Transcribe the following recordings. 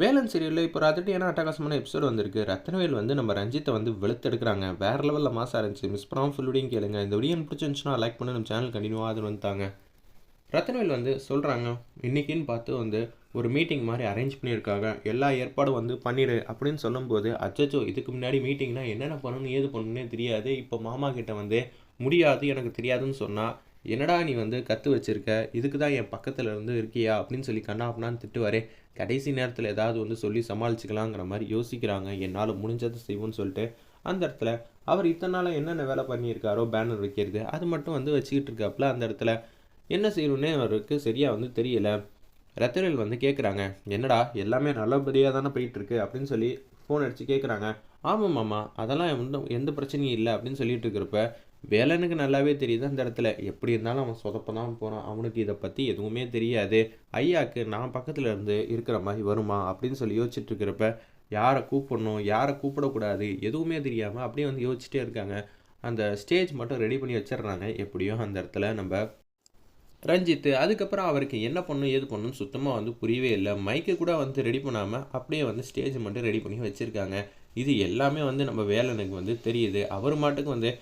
வேலன் சீரியலில் இப்போ ராத்திரியான அட்டகாசமான எபிசோட் வந்திருக்கு. ரத்னவேல் வந்து நம்ம ரஞ்சித்தை வந்து வெளுத்தெடுக்கிறாங்க. வேற லெவலில் மாசம் இருந்துச்சு. மிஸ் பண்ணாமல் ஃபுல்லுடையும் கேளுங்க. இந்த வீடியோ பிடிச்சிருந்துச்சுன்னா லைக் பண்ணி. நம்ம சேனல் கண்டினியூவாக அது வந்துட்டாங்க ரத்னவேல் வந்து சொல்கிறாங்க இன்றைக்கின்னு பார்த்து வந்து ஒரு மீட்டிங் மாதிரி அரேஞ்ச் பண்ணியிருக்காங்க. எல்லா ஏற்பாடும் வந்து பண்ணிடு. அப்படின்னு சொல்லும்போது அச்சச்சோ இதுக்கு முன்னாடி மீட்டிங்னால் என்னென்ன பண்ணணும் ஏது பண்ணணுன்னே தெரியாது. இப்போ மாமா கிட்ட வந்து முடியாது எனக்கு தெரியாதுன்னு சொன்னால் என்னடா நீ வந்து கற்று வச்சிருக்க? இதுக்கு தான் என் பக்கத்தில் இருந்து இருக்கியா? அப்படின்னு சொல்லி கண்ணா அப்படின்னு திட்டுவாரே. கடைசி நேரத்தில் ஏதாவது வந்து சொல்லி சமாளிச்சுக்கலாங்கிற மாதிரி யோசிக்கிறாங்க. என்னால் முடிஞ்சதை செய்வோம்னு சொல்லிட்டு அந்த இடத்துல அவர் இத்தனை நாளாக என்னென்ன வேலை பண்ணியிருக்காரோ பேனர் வைக்கிறது அது மட்டும் வந்து வச்சுக்கிட்டு இருக்காப்புல அந்த இடத்துல. என்ன செய்யணும்னே அவருக்கு சரியாக வந்து தெரியல. ரத்தவேல் வந்து கேட்குறாங்க என்னடா எல்லாமே நல்லபடியாக தானே போயிட்டுருக்கு? அப்படின்னு சொல்லி ஃபோன் அடித்து கேட்குறாங்க ஆமாம் மாமா அதெல்லாம் எந்த எந்த பிரச்சனையும் இல்லை. அப்படின்னு சொல்லிட்டு இருக்கிறப்ப வேலனுக்கு நல்லாவே தெரியுது அந்த இடத்துல. எப்படி இருந்தாலும் அவன் சொதப்ப தான் போகிறான் அவனுக்கு இதை பற்றி எதுவுமே தெரியாது. ஐயாக்கு நான் பக்கத்தில் இருந்து இருக்கிற மாதிரி வருமா அப்படின்னு சொல்லி யோசிச்சுட்டு இருக்கிறப்ப யாரை கூப்பிடணும் யாரை கூப்பிடக்கூடாது எதுவுமே தெரியாமல் அப்படியே வந்து யோசிச்சுட்டே இருக்காங்க. அந்த ஸ்டேஜ் மட்டும் ரெடி பண்ணி வச்சிடுறாங்க. எப்படியோ அந்த இடத்துல நம்ம ரஞ்சித்து அதுக்கப்புறம் அவருக்கு என்ன பண்ணும் ஏது பண்ணும் சுத்தமாக வந்து புரியவே இல்லை. மைக்கு கூட வந்து ரெடி பண்ணாமல் அப்படியே வந்து ஸ்டேஜ் மட்டும் ரெடி பண்ணி வச்சுருக்காங்க. இது எல்லாமே வந்து நம்ம வேலனுக்கு வந்து தெரியுது. அவர் மாட்டுக்கு வந்து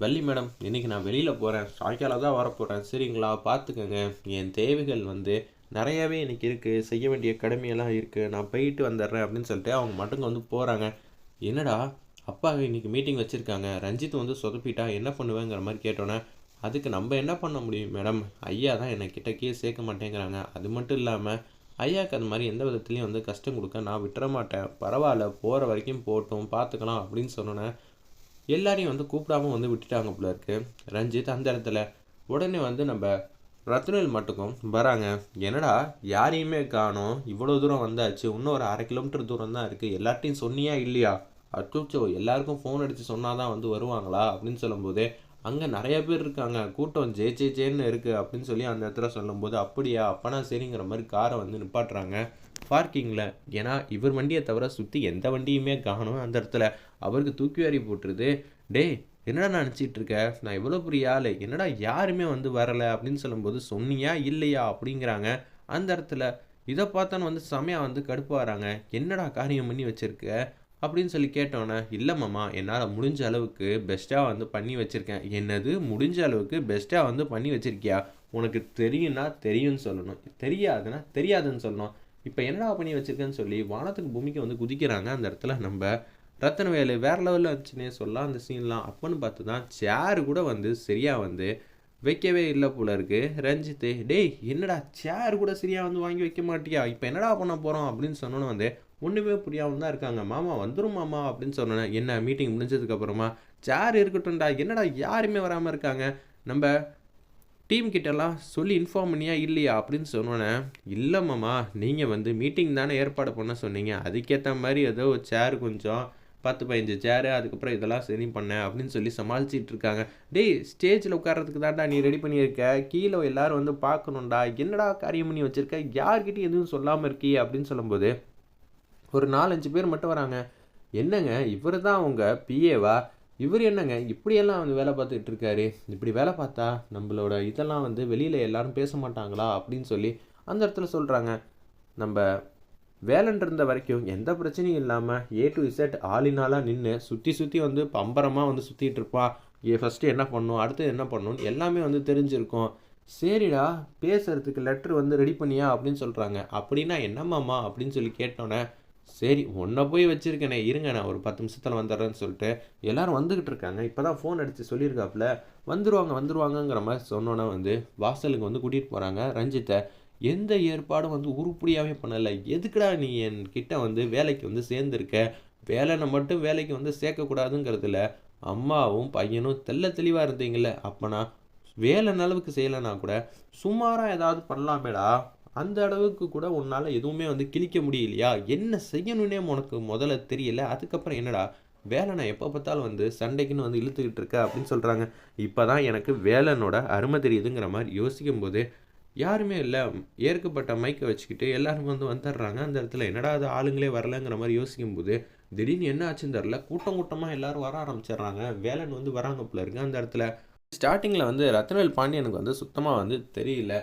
வள்ளி மேடம் இன்றைக்கி நான் வெளியில் போகிறேன் சாயங்காலம் தான் வரப்போகிறேன் சரிங்களா? பார்த்துக்கோங்க என் தேவைகள் வந்து நிறையாவே எனக்கு இருக்குது செய்ய வேண்டிய கடமையெல்லாம் இருக்குது நான் போயிட்டு வந்துடுறேன் அப்படின்னு சொல்லிட்டு அவங்க மட்டுங்க வந்து போகிறாங்க என்னடா? அப்பா இன்றைக்கி மீட்டிங் வச்சுருக்காங்க. ரஞ்சித் வந்து சொதப்பிட்டா என்ன பண்ணுவேங்கிற மாதிரி கேட்டோன்னே அதுக்கு நம்ம என்ன பண்ண முடியும் மேடம்? ஐயா தான் என்னை கிட்டக்கே சேர்க்க மாட்டேங்கிறாங்க. அது மட்டும் இல்லாமல் ஐயாவுக்கு அந்த மாதிரி எந்த விதத்துலேயும் வந்து கஷ்டம் கொடுக்க நான் விட்டுற மாட்டேன். பரவாயில்ல போகிற வரைக்கும் போட்டோம் பார்த்துக்கலாம் அப்படின்னு சொன்னோன்னே எல்லாரையும் வந்து கூப்பிடாம வந்து விட்டுட்டாங்க போல இருக்கு. ரஞ்சித் அந்த இடத்துல உடனே வந்து நம்ம ரத்னவேல் மட்டுக்கும் வராங்க. என்னடா யாரையுமே காணோம். இவ்வளோ தூரம் வந்தாச்சு. இன்னும் ஒரு அரை கிலோமீட்டர் தூரம் தான் இருக்குது எல்லார்ட்டையும் சொன்னியா இல்லையா? அச்சோச்சோ எல்லாருக்கும் ஃபோன் அடித்து சொன்னால் தான் வந்து வருவாங்களா? அப்படின்னு சொல்லும்போது அங்கே நிறைய பேர் இருக்காங்க. கூட்டம் ஜே ஜே ஜேன்னு இருக்குது அப்படின்னு சொல்லி அந்த இடத்துல சொல்லும்போது அப்படியா அப்பனா சரிங்கிற மாதிரி காரை வந்து நிப்பாட்டுறாங்க. பார்க்கிங்கில் ஏன்னா இவர் வண்டியை தவிர சுற்றி எந்த வண்டியுமே காணும் அந்த இடத்துல. அவருக்கு தூக்கி வாரி போட்டுருது. டேய் என்னடா நினச்சிட்டு இருக்க நான் எவ்வளோ பெரிய ஆள். என்னடா யாருமே வந்து வரலை? அப்படின்னு சொல்லும்போது சொன்னியா? இல்லையா? அப்படிங்கிறாங்க. அந்த இடத்துல இதை பார்த்தான்னு வந்து செமையாக வந்து கடுப்பாகிறாங்க என்னடா காரியம் பண்ணி வச்சுருக்க? அப்படின்னு சொல்லி கேட்டோன்னே இல்லை மாமா என்னால் முடிஞ்ச அளவுக்கு பெஸ்ட்டாக வந்து பண்ணி வச்சுருக்கேன். என்னது? முடிஞ்ச அளவுக்கு பெஸ்ட்டாக வந்து பண்ணி வச்சுருக்கியா? உனக்கு தெரியும்னா தெரியும்னு சொல்லணும். தெரியாதுன்னா தெரியாதுன்னு சொல்லணும். இப்போ என்னடா பண்ணி வச்சுருக்கேன்னு சொல்லி வானத்துக்கு பூமிக்கு வந்து குதிக்கிறாங்க அந்த இடத்துல நம்ம ரத்தனவேலு வேறு லெவலில் இருந்துச்சுன்னே சொல்லலாம். அந்த சீன்லாம் அப்போன்னு பார்த்து தான் சேரு கூட வந்து சரியாக வந்து வைக்கவே இல்லை போல இருக்கு. ரஞ்சித்து டேய் என்னடா சேர் கூட சரியாக வந்து வாங்கி வைக்க மாட்டியா? இப்போ என்னடா பண்ண போகிறோம் அப்படின்னு சொன்னோன்னு வந்து ஒன்றுமே புரியாமல் தான் இருக்காங்க. மாமா வந்துடும் மாமா அப்படின்னு சொன்னேன் என்ன மீட்டிங் முடிஞ்சதுக்கப்புறமா சேர் இருக்கட்டும்டா. என்னடா யாருமே வராமல் இருக்காங்க? நம்ம டீம் கிட்டலாம் சொல்லி இன்ஃபார்ம் பண்ணியா இல்லையா? அப்படின்னு சொன்னோன்னே இல்லை மாமா. நீங்கள் வந்து மீட்டிங் தானே ஏற்பாடு பண்ண சொன்னீங்க. அதுக்கேற்ற மாதிரி ஏதோ சேர் கொஞ்சம் பத்து பதினஞ்சு சேரு அதுக்கப்புறம் இதெல்லாம் சரி பண்ணேன் அப்படின்னு சொல்லி சமாளிச்சிட்டு இருக்காங்க. டேய் ஸ்டேஜில் உட்காரத்துக்கு தான்டா நீ ரெடி பண்ணியிருக்க? கீழே எல்லாரும் வந்து பார்க்கணும்டா. என்னடா காரியம் பண்ணி வச்சுருக்க? யார்கிட்டையும் எதுவும் சொல்லாமல் இருக்கி அப்படின்னு சொல்லும்போது ஒரு நாலஞ்சு பேர் மட்டும் வராங்க. என்னங்க இவர் தான் அவங்க பிஏவா இவர் என்னங்க இப்படியெல்லாம் வந்து வேலை பார்த்துட்டு இருக்காரு? இப்படி வேலை பார்த்தா நம்மளோட இதெல்லாம் வந்து வெளியில் எல்லாரும் பேச மாட்டாங்களா? அப்படின்னு சொல்லி அந்த இடத்துல சொல்கிறாங்க நம்ம வேலன் இருந்த வரைக்கும் எந்த பிரச்சனையும் இல்லாமல் ஏ டு இசட் ஆளினாலாக நின்று சுற்றி சுற்றி வந்து பம்பரமாக வந்து சுற்றிட்டு இருப்பா. ஏ ஃபஸ்ட்டு என்ன பண்ணும்? அடுத்து என்ன பண்ணணும் எல்லாமே வந்து தெரிஞ்சிருக்கும். சரிடா பேசுறதுக்கு லெட்ரு வந்து ரெடி பண்ணியா அப்படின்னு சொல்கிறாங்க அப்படின்னா என்னம்மாம்மா அப்படின்னு சொல்லி கேட்டோன்னே சரி உன்னை போய் வச்சுருக்கேனே இருங்க நான் ஒரு பத்து நிமிஷத்தில் வந்துடுறேன்னு சொல்லிட்டு எல்லோரும் வந்துக்கிட்டு இருக்காங்க. இப்போ தான் ஃபோன் அடித்து சொல்லியிருக்காப்புல வந்துருவாங்க வந்துருவாங்கங்கிற மாதிரி சொன்னோன்னே வந்து வாசலுக்கு வந்து கூட்டிகிட்டு போகிறாங்க ரஞ்சித்தை. எந்த ஏற்பாடும் வந்து உருப்படியாகவே பண்ணலை. எதுக்குடா நீ என் கிட்ட வந்து வேலைக்கு வந்து சேர்ந்துருக்க? வேலைனை மட்டும் வேலைக்கு வந்து சேர்க்கக்கூடாதுங்கிறதுல அம்மாவும் பையனும் தெல்ல தெளிவாக இருந்தீங்களே அப்போனா வேலை அளவுக்கு செய்யலைன்னா கூட சுமாராக ஏதாவது பண்ணலாமேடா. அந்த அளவுக்கு கூட உன்னால் எதுவுமே வந்து கிழிக்க முடியலையா? என்ன செய்யணுன்னே உனக்கு முதல்ல தெரியல. அதுக்கப்புறம் என்னடா? வேலை நான் எப்போ பார்த்தாலும் வந்து சண்டைக்குன்னு வந்து இழுத்துக்கிட்டு இருக்க அப்படின்னு சொல்கிறாங்க இப்போ தான் எனக்கு வேலனோட அருமை தெரியுதுங்கிற மாதிரி யோசிக்கும் போது யாருமே இல்லை. ஏற்கப்பட்ட மைக்கை வச்சுக்கிட்டு எல்லாரும் வந்து வந்துடுறாங்க. அந்த இடத்துல என்னடா அது ஆளுங்களே வரலங்கிற மாதிரி யோசிக்கும் போது திடீர்னு என்ன ஆச்சுன்னு தெரில கூட்டம் கூட்டமாக எல்லாரும் வர ஆரம்பிச்சிடுறாங்க. வேலன் வந்து வராங்க போல இருக்கு. அந்த இடத்துல ஸ்டார்டிங்கில் வந்து ரத்னவேல் பாண்டியனுக்கு வந்து சுத்தமாக வந்து தெரியல.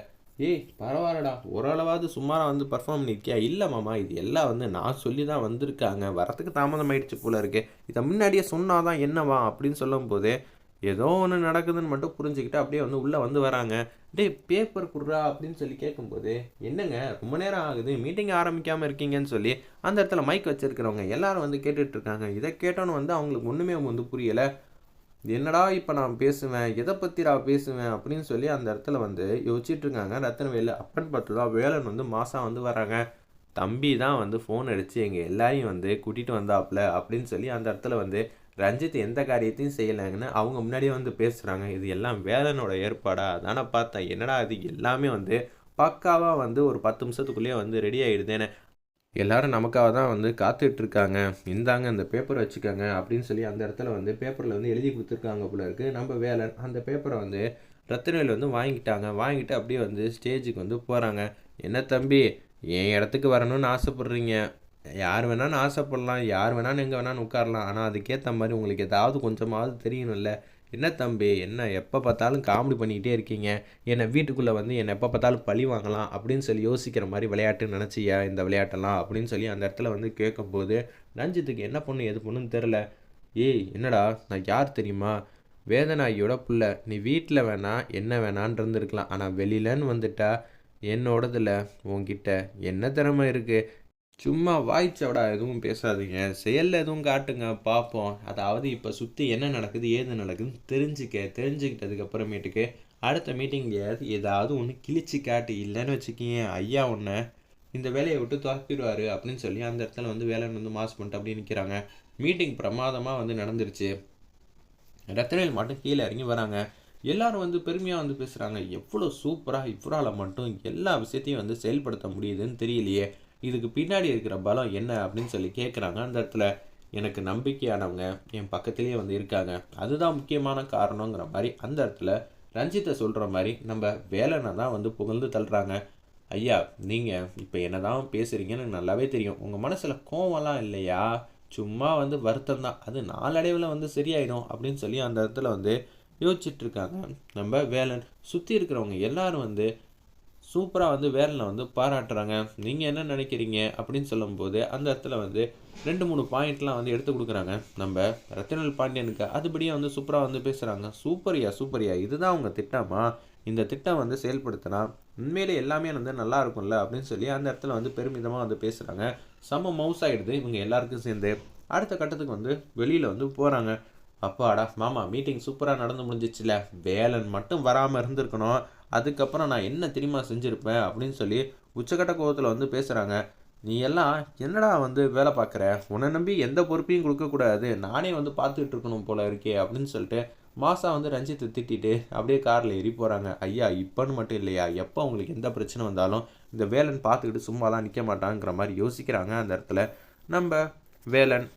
ஏய் பரவாயில்லடா. ஓரளவாவது சுமாராக வந்து பர்ஃபார்ம் பண்ணியிருக்கியா இல்லை மாமா இது எல்லாம் வந்து நான் சொல்லி தான் வந்திருக்காங்க. வரத்துக்கு தாமதம் ஆயிடுச்சு போல இருக்கு. இதை முன்னாடியே சொன்னாதான் என்னவா அப்படின்னு சொல்லும் போதே ஏதோ ஒன்று நடக்குதுன்னு மட்டும் புரிஞ்சுக்கிட்டு அப்படியே வந்து உள்ளே வந்து வராங்க. டேய் பேப்பர் குடுறா அப்படின்னு சொல்லி கேட்கும்போது என்னங்க ரொம்ப நேரம் ஆகுது மீட்டிங் ஆரம்பிக்காமல் இருக்கீங்கன்னு சொல்லி அந்த இடத்துல மைக் வச்சுருக்கிறவங்க எல்லாரும் வந்து கேட்டுட்ருக்காங்க. இதை கேட்டோன்னு வந்து அவங்களுக்கு ஒன்றுமே வந்து புரியலை. என்னடா இப்போ நான் பேசுவேன் எதை பற்றி நான் பேசுவேன் அப்படின்னு சொல்லி அந்த இடத்துல வந்து யோசிச்சுட்டு இருக்காங்க ரத்தனவேலு. அப்பன்னு பார்த்து தான் வேலன் வந்து மாதம் வந்து வராங்க. தம்பி தான் வந்து ஃபோன் அடித்து எங்கள் எல்லாரையும் வந்து கூட்டிகிட்டு வந்தாப்புல அப்படின்னு சொல்லி அந்த இடத்துல வந்து ரஞ்சித் எந்த காரியத்தையும் செய்யலைங்கன்னு அவங்க முன்னாடியே வந்து பேசுகிறாங்க இது எல்லாம் வேலனோட ஏற்பாடா? அதானே பார்த்தேன் என்னடா அது எல்லாமே வந்து பக்காவாக வந்து ஒரு பத்து நிமிஷத்துக்குள்ளேயே வந்து ரெடி ஆகிடுதேன்னு எல்லாரும் நமக்காக தான் வந்து காத்துட்ருக்காங்க. இந்தாங்க இந்த பேப்பர் வச்சுக்கோங்க அப்படின்னு சொல்லி அந்த இடத்துல வந்து பேப்பரில் வந்து எழுதி கொடுத்துருக்காங்க போல இருக்குது நம்ம வேலை அந்த பேப்பரை வந்து ரத்தினவேல் வந்து வாங்கிட்டாங்க. வாங்கிட்டு அப்படியே வந்து ஸ்டேஜுக்கு வந்து போகிறாங்க என்ன தம்பி என் இடத்துக்கு வரணும்னு ஆசைப்பட்றீங்க. யார் வேணாலும் ஆசைப்படலாம் யார் வேணாலும் எங்கே வேணாலும் உட்காரலாம். ஆனால் அதுக்கேற்ற மாதிரி உங்களுக்கு ஏதாவது கொஞ்சமாவது தெரியணும்ல. என்ன தம்பி என்ன எப்போ பார்த்தாலும் காமெடி பண்ணிக்கிட்டே இருக்கீங்க. என்னை வீட்டுக்குள்ளே வந்து என்னை எப்போ பார்த்தாலும் பழி வாங்கலாம் அப்படின்னு சொல்லி யோசிக்கிற மாதிரி விளையாட்டு நினச்சியா இந்த விளையாட்டெல்லாம் அப்படின்னு சொல்லி அந்த இடத்துல வந்து கேட்கும்போது ரஞ்சித்துக்கு என்ன பண்ணு எது பண்ணுன்னு தெரில ஏய் என்னடா நான் யார் தெரியுமா? வேதனாயோட புள்ள. நீ வீட்டில் வேணா என்ன வேணான்னு இருந்திருக்கலாம். ஆனால் வெளியிலன்னு வந்துட்டா என்னோடதுல உன்கிட்ட. என்ன திறமை இருக்குது சும்மா வாய்ச்சவடா எதுவும் பேசாதீங்க. செயலில் எதுவும் காட்டுங்க. பார்ப்போம் அதாவது இப்போ சுற்றி என்ன நடக்குது ஏது நடக்குதுன்னு தெரிஞ்சுக்க தெரிஞ்சுக்கிட்டதுக்கு அப்புறமேட்டுக்கு அடுத்த மீட்டிங்கில் ஏதாவது ஒன்று கிழிச்சு காட்டு. இல்லைன்னு வச்சுக்கிங்க. ஐயா உன்னை இந்த வேலையை விட்டு துரத்திடுவார் அப்படின்னு சொல்லி அந்த இடத்துல வந்து வேலை வந்து மாஸ் பண்ணிட்டு அப்படின்னு நிற்கிறாங்க மீட்டிங் பிரமாதமாக வந்து நடந்துருச்சு. ரத்தனையில் மட்டும் கீழே இறங்கி வராங்க. எல்லாரும் வந்து பெருமையாக வந்து பேசுகிறாங்க எவ்வளோ சூப்பராக இவரால் மட்டும் எல்லா விஷயத்தையும் வந்து செயல்படுத்த முடியுதுன்னு தெரியலையே. இதுக்கு பின்னாடி இருக்கிற பலம் என்ன அப்படின்னு சொல்லி கேட்குறாங்க அந்த இடத்துல எனக்கு நம்பிக்கையானவங்க என் பக்கத்துலேயே வந்து இருக்காங்க. அதுதான் முக்கியமான காரணங்கிற மாதிரி அந்த இடத்துல ரஞ்சித்தை சொல்கிற மாதிரி நம்ம வேலனை தான் வந்து புகழ்ந்து தள்ளுறாங்க. ஐயா நீங்கள் இப்போ என்ன தான் பேசுகிறீங்கன்னு எனக்கு நல்லாவே தெரியும். உங்கள் மனசில் கோவம்லாம் இல்லையா? சும்மா வந்து வருத்தம் தான். அது நாளடைவில் வந்து சரியாயிடும் அப்படின்னு சொல்லி அந்த இடத்துல வந்து யோசிச்சுட்ருக்காங்க நம்ம வேலன் சுற்றி இருக்கிறவங்க எல்லாரும் வந்து சூப்பராக வந்து வேலனை வந்து பாராட்டுறாங்க. நீங்கள் என்ன நினைக்கிறீங்க? அப்படின்னு சொல்லும்போது அந்த இடத்துல வந்து ரெண்டு மூணு பாயிண்ட்லாம் வந்து எடுத்து கொடுக்குறாங்க. நம்ம ரத்தினல் பாண்டியனுக்கு அதுபடியே வந்து சூப்பராக வந்து பேசுகிறாங்க சூப்பரியா சூப்பரியா. இதுதான் உங்கள் திட்டமா? இந்த திட்டம் வந்து செயல்படுத்தினா உண்மையிலே எல்லாமே வந்து நல்லா இருக்கும்ல? அப்படின்னு சொல்லி அந்த இடத்துல வந்து பெருமிதமாக வந்து பேசுகிறாங்க செம்ம மவுஸ் ஆகிடுது இவங்க எல்லாருக்கும் சேர்ந்து. அடுத்த கட்டத்துக்கு வந்து வெளியில் வந்து போகிறாங்க அப்பாடா மாமா மீட்டிங் சூப்பராக நடந்து முடிஞ்சிச்சுல. வேலன் மட்டும் வராமல் இருந்திருக்கணும். அதுக்கப்புறம் நான் என்ன தெரியுமா செஞ்சுருப்பேன் அப்படின்னு சொல்லி உச்சக்கட்ட கோபத்தில் வந்து பேசுகிறாங்க நீ எல்லாம் என்னடா வந்து வேலை பார்க்குற? உன்னை நம்பி எந்த பொறுப்பையும் கொடுக்கக்கூடாது நானே வந்து பார்த்துக்கிட்டு இருக்கணும் போல இருக்கே அப்படின்னு சொல்லிட்டு மாசா வந்து ரஞ்சித்தை திட்டிட்டு அப்படியே காரில் ஏறி போகிறாங்க ஐயா இப்போன்னு மட்டும் இல்லையா? எப்போ உங்களுக்கு எந்த பிரச்சனை வந்தாலும் இந்த வேலன் பார்த்துக்கிட்டு சும்மாலாம் நிற்க மாட்டாங்கிற மாதிரி யோசிக்கிறாங்க அந்த இடத்துல. நம்ம வேலன்